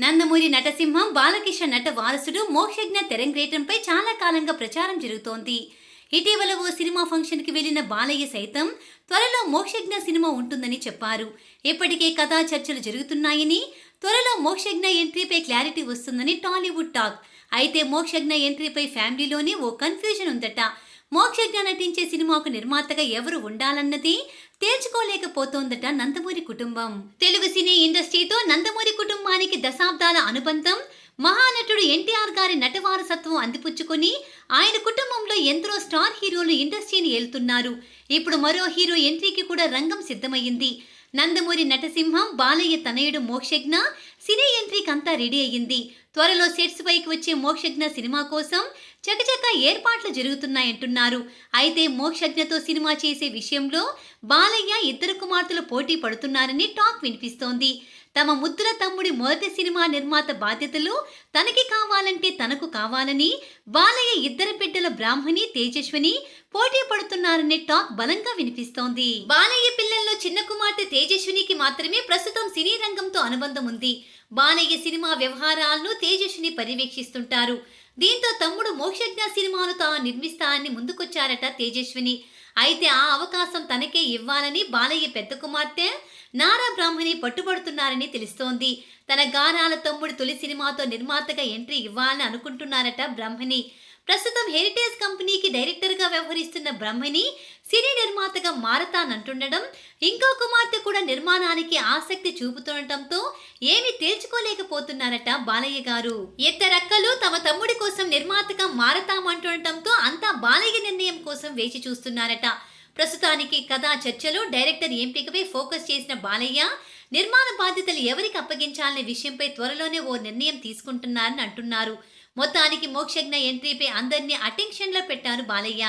నందమూరి నటసింహం బాలకృష్ణ నట వారసుడు మోక్షజ్ఞ తెరంగేటంపై చాలా కాలంగా ప్రచారం జరుగుతోంది. ఇటీవల ఓ సినిమా ఫంక్షన్కి వెళ్ళిన బాలయ్య సైతం త్వరలో మోక్షజ్ఞ సినిమా ఉంటుందని చెప్పారు. ఇప్పటికే కథా చర్చలు జరుగుతున్నాయని త్వరలో మోక్షజ్ఞ ఎంట్రీపై క్లారిటీ వస్తుందని టాలీవుడ్ టాక్. అయితే మోక్షజ్ఞ ఎంట్రీపై ఫ్యామిలీలోనే ఓ కన్ఫ్యూజన్ ఉందట. మోక్షజ్ఞ నటించే సినిమాకు నిర్మాతగా ఎవరు ఉండాలన్నది తేల్చుకోలేకపోతోందట నందమూరి కుటుంబం. తెలుగు సినీ ఇండస్ట్రీతో నందమూరి కుటుంబానికి దశాబ్దాల అనుబంధం మహానటుడు ఎన్టీఆర్ గారి నటవారసత్వం అందిపుచ్చుకొని ఆయన కుటుంబంలో ఎందరో స్టార్ హీరోలు ఇండస్ట్రీని ఏలుతున్నారు. ఇప్పుడు మరో హీరో ఎంట్రీకి కూడా రంగం సిద్ధమైంది నందమూరి నటసింహం బాలయ్య తనయుడు మోక్షజ్ఞ సినీ ఎంట్రీకి అంతా రెడీ అయ్యింది. త్వరలో సెట్స్ పైకి వచ్చే మోక్షజ్ఞ సినిమా కోసం చకచక ఏర్పాట్లు జరుగుతున్నాయంటున్నారు. అయితే మోక్షజ్ఞతో సినిమా చేసే విషయంలో బాలయ్య ఇద్దరు కుమార్తెలు పోటీ పడుతున్నారని టాక్ వినిపిస్తోంది. తమ ముద్దుల తమ్ముడి మొదటి సినిమా నిర్మాత బాధ్యతలు తనకి కావాలంటే తనకు కావాలని బాలయ్య ఇద్దరు బిడ్డల బ్రాహ్మణి తేజస్విని పోటీ పడుతున్నారనే టాక్ బలంగా వినిపిస్తోంది. బాలయ్య చిన్న కుమార్తె తేజస్వినికి మాత్రమే ప్రస్తుతం సినీ రంగంతో అనుబంధం ఉంది. బాలయ్య సినిమా వ్యవహారాలను తేజస్విని పర్యవేక్షిస్తుంటారు. దీంతో తమ్ముడు మోక్షజ్ఞ సినిమాను తాను నిర్మిస్తానని ముందుకొచ్చారట తేజస్విని. అయితే ఆ అవకాశం తనకే ఇవ్వాలని బాలయ్య పెద్ద కుమార్తె నారా బ్రాహ్మణి పట్టుబడుతున్నారని తెలుస్తోంది. తన గానాల తమ్ముడు తొలి సినిమాతో నిర్మాతగా ఎంట్రీ ఇవ్వాలని అనుకుంటున్నారట బ్రాహ్మణి. ప్రస్తుతం హెరిటేజ్ కంపెనీకి డైరెక్టర్గా వ్యవహరిస్తున్న బ్రహ్మణి సినీ నిర్మాతగా మారతానంటుండడం ఇంకో కుమార్తె కూడా నిర్మాణానికి ఆసక్తి చూపుతుండటంతో ఏమీ తేల్చుకోలేకపోతున్నారట బాలయ్య గారు. ఇద్దరక్కలు తమ తమ్ముడి కోసం నిర్మాతగా మారతామంటుండటంతో అంతా బాలయ్య నిర్ణయం కోసం వేచి చూస్తున్నారట. ప్రస్తుతానికి కథా చర్చలో డైరెక్టర్ ఎంపికపై ఫోకస్ చేసిన బాలయ్య నిర్మాణ బాధ్యతలు ఎవరికి అప్పగించాలనే విషయంపై త్వరలోనే ఓ నిర్ణయం తీసుకుంటున్నారని అంటున్నారు. మొత్తానికి మోక్షజ్ఞ ఎంట్రీపై అందరినీ అటెన్షన్లో పెట్టారు బాలయ్య.